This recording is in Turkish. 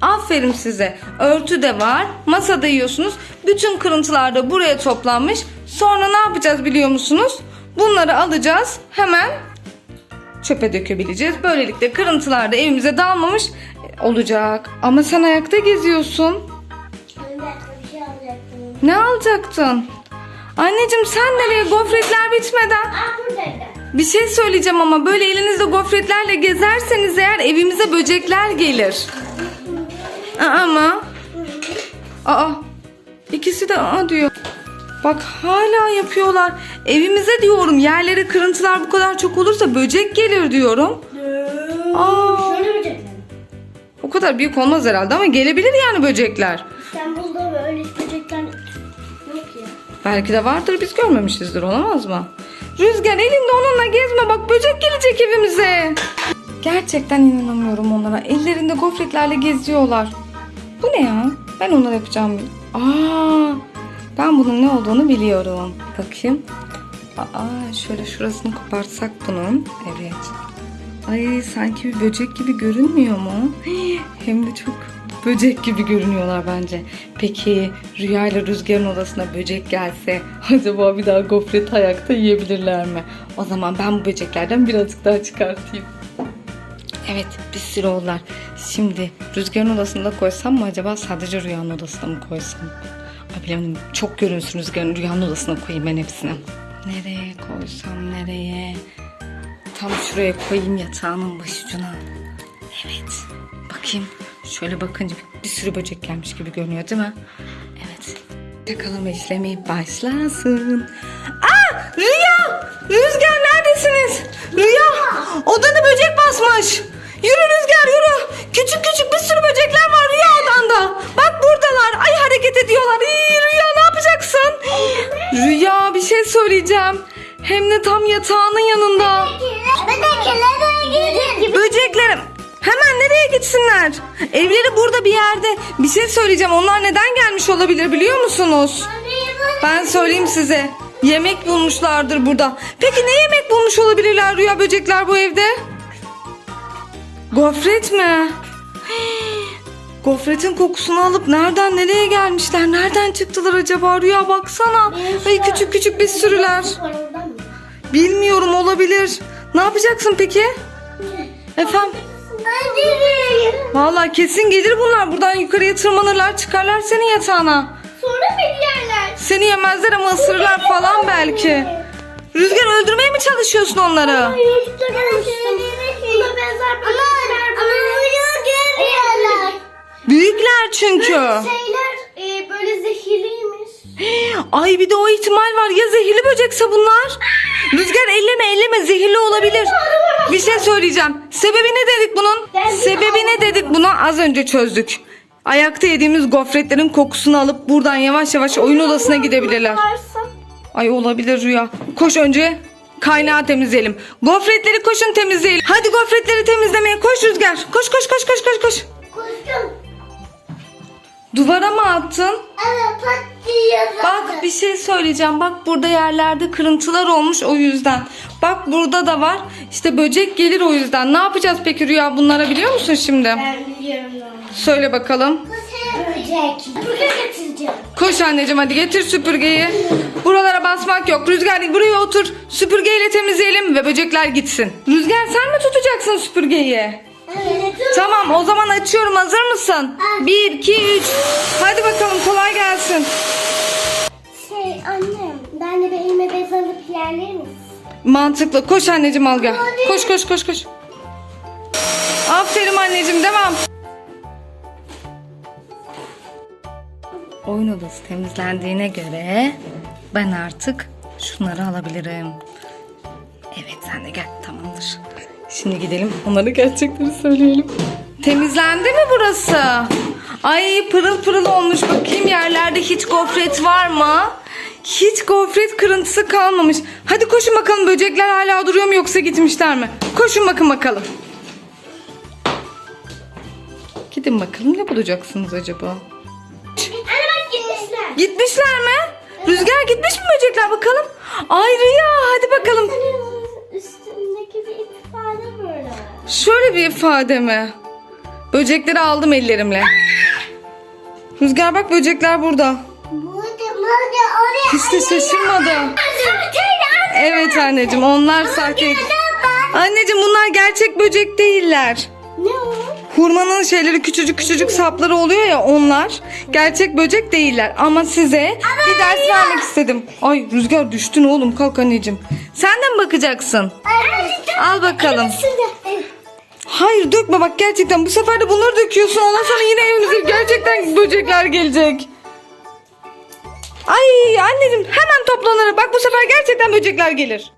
Aferin size. Örtü de var. Masada yiyorsunuz. Bütün kırıntılar da buraya toplanmış. Sonra ne yapacağız biliyor musunuz? Bunları alacağız. Hemen çöpe dökebileceğiz. Böylelikle kırıntılar da evimize dalmamış olacak. Ama sen ayakta geziyorsun. Şey alacaktım. Ne alacaktın? Anneciğim sen nereye? Gofretler bitmeden. Aa buradaydı. Bir şey söyleyeceğim ama böyle elinizde gofretlerle gezerseniz eğer evimize böcekler gelir. Ama. Aa. İkisi de aa diyor. Bak hala yapıyorlar. Evimize diyorum yerlere kırıntılar bu kadar çok olursa böcek gelir diyorum. Aa. Şöyle böcekler. O kadar büyük olmaz herhalde ama gelebilir yani böcekler. İstanbul'da böyle böcekler yok ya. Belki de vardır biz görmemişizdir olamaz mı? Rüzgar elinde onunla gezme bak böcek gelecek evimize. Gerçekten inanamıyorum onlara. Ellerinde gofretlerle geziyorlar. Bu ne ya? Ben onları yapacağım. Aa, ben bunun ne olduğunu biliyorum. Bakayım. Aa, şöyle şurasını kopartsak bunun. Evet. Ay sanki bir böcek gibi görünmüyor mu? Hem de çok böcek gibi görünüyorlar bence. Peki Rüya ile Rüzgar'ın odasına böcek gelse acaba bir daha gofret ayakta yiyebilirler mi? O zaman ben bu böceklerden birazcık daha çıkartayım. Evet bir sürü oldular. Şimdi Rüzgar'ın odasında koysam mı acaba sadece Rüya'nın odasına mı koysam? Ay bilemedim. Çok görünsün Rüzgar'ın Rüya'nın odasına koyayım ben hepsini. Nereye koysam nereye? Tam şuraya koyayım yatağının başucuna. Evet. Bakayım. Şöyle bakınca bir, bir sürü böcek gelmiş gibi görünüyor değil mi? Evet. Yakalama işlemi başlasın. Aa! Rüya! Rüzgar neredesiniz? Rüya! Odanı böcek basmış. Söyleyeceğim. Hem de tam yatağının yanında. Böceklerim. Hemen nereye gitsinler? Evleri burada bir yerde. Bir şey söyleyeceğim. Onlar neden gelmiş olabilir biliyor musunuz? Ben söyleyeyim size. Yemek bulmuşlardır burada. Peki ne yemek bulmuş olabilirler rüya böcekler bu evde? Gofret mi? Gofretin kokusunu alıp nereden nereye gelmişler? Nereden çıktılar acaba? Rüya baksana. Ay küçük küçük bir sürüler. Bilmiyorum olabilir. Ne yapacaksın peki? Efendim? Vallahi kesin gelir bunlar. Buradan yukarıya tırmanırlar, çıkarlar senin yatağına. Sonra beni yerler. Seni yemezler ama ısırırlar falan belki. Rüzgar öldürmeye mi çalışıyorsun onları? Buna benzer böcekler çünkü. Şeyler e, böyle zehirliymiş. Ay bir de o ihtimal var. Ya zehirli böcekse bunlar? Rüzgar elleme elleme zehirli olabilir. Bir şey söyleyeceğim. Sebebi ne dedik bunun? Sebebi ne dedik bunu az önce çözdük. Ayakta yediğimiz gofretlerin kokusunu alıp buradan yavaş yavaş oyun odasına gidebilirler. Ay olabilir Rüya. Koş önce kaynağı temizleyelim. Gofretleri koşun temizleyelim. Hadi gofretleri temizlemeye koş Rüzgar. Koş koş koş koş koş koş. Duvara mı attın? Evet patlıyor. Bak bir şey söyleyeceğim. Bak burada yerlerde kırıntılar olmuş o yüzden. Bak burada da var. İşte böcek gelir o yüzden. Ne yapacağız peki Rüya bunlara biliyor musun şimdi? Ben biliyorum. Söyle bakalım. Böcek. Buraya getireceğim. Koş anneciğim hadi getir süpürgeyi. Buralara basmak yok. Rüzgar buraya otur. Süpürgeyle temizleyelim ve böcekler gitsin. Rüzgar sen mi tutacaksın süpürgeyi? Tamam o zaman açıyorum. Hazır mısın? 1, 2, 3. Hadi bakalım kolay gelsin. Şey annem, ben de bir elime bez alıp misin? Mantıklı. Koş anneciğim al gel. Hadi. Koş koş koş koş. Aferin anneciğim devam. Oyun odası temizlendiğine göre ben artık şunları alabilirim. Evet sen de gel tamamdır. Şimdi gidelim onlara gerçekleri söyleyelim. Temizlendi mi burası? Ay pırıl pırıl olmuş bakayım yerlerde hiç gofret var mı? Hiç gofret kırıntısı kalmamış. Hadi koşun bakalım böcekler hala duruyor mu yoksa gitmişler mi? Koşun bakın bakalım. Gidin bakalım ne bulacaksınız acaba? Anne bak gitmişler. Gitmişler mi? Rüzgar gitmiş mi böcekler bakalım? Ay Rüya hadi bakalım. İfade böyle. Şöyle bir ifade mi? Böcekleri aldım ellerimle. Rüzgar bak böcekler burada. Burada burada oraya. Hiç de şaşırmadı. Evet anneciğim onlar sahte. Anneciğim bunlar gerçek böcek değiller. Ne o? Hurmanın şeyleri küçücük küçücük sapları oluyor ya onlar. Gerçek böcek değiller ama size bir ders vermek istedim. Ay Rüzgar düştün oğlum kalk anneciğim. Sen de mi bakacaksın? Al bakalım. Hayır dökme bak gerçekten bu sefer de bunları döküyorsun. Ondan sonra yine evimize gerçekten böcekler gelecek. Ay anneciğim hemen toplanır. Bak bu sefer gerçekten böcekler gelir.